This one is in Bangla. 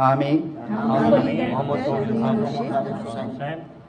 আমি